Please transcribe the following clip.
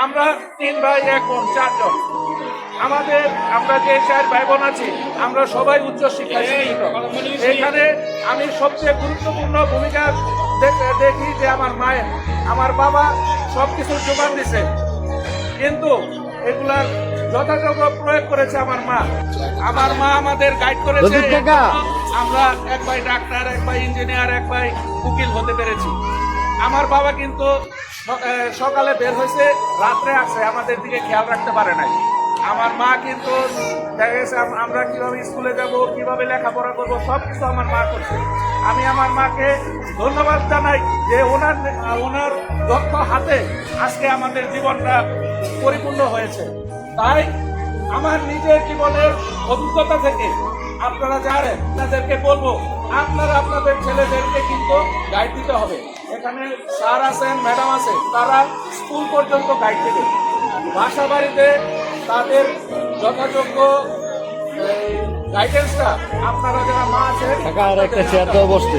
আমরা তিন ভাই এক বোন চারজন। আমাদের আমরা যে চার ভাই বোন আছি আমরা সবাই উচ্চ শিক্ষায় শিক্ষিত। এখানে আমি সবচেয়ে গুরুত্বপূর্ণ ভূমিকা দেখ- যে আমার মায়ের আমার বাবা সব কিছুর যোগান দিছে। কিন্তু এগুলার যথাযথ প্রয়োগ করেছে আমার মা। আমার মা আমাদের গাইড করেছে। আমরা এক ভাই ডাক্তার এক ভাই ইঞ্জিনিয়ার এক ভাই উকিল হতে পেরেছি। আমার বাবা কিন্তু সকালে বের হয়েছে, রাত্রে আসে আমাদের দিকে খেয়াল রাখতে পারে নাই। আমার মা কিন্তু আমরা কীভাবে স্কুলে যাব, কীভাবে লেখাপড়া করব সব কিছু আমার মা করছে। আমি আমার মাকে ধন্যবাদ জানাই যে ওনার ওনার দক্ষ হাতে আজকে আমাদের জীবনটা পরিপূর্ণ হয়েছে। তাই আমার নিজের জীবনের অভিজ্ঞতা থেকে আপনারা জানেন, আপনাদেরকে বলব, আপনারা আপনাদের ছেলেদেরকে গাইড দিতে হবে। এখানে স্যার আছেন ম্যাডাম আছে তারা স্কুল পর্যন্ত গাইড দেবে। বাসা বাড়িতে তাদের যথাযোগ্য গাইডেন্সটা আপনারা যারা মা আছেন একটা চেয়ার দেওয়া বসতে।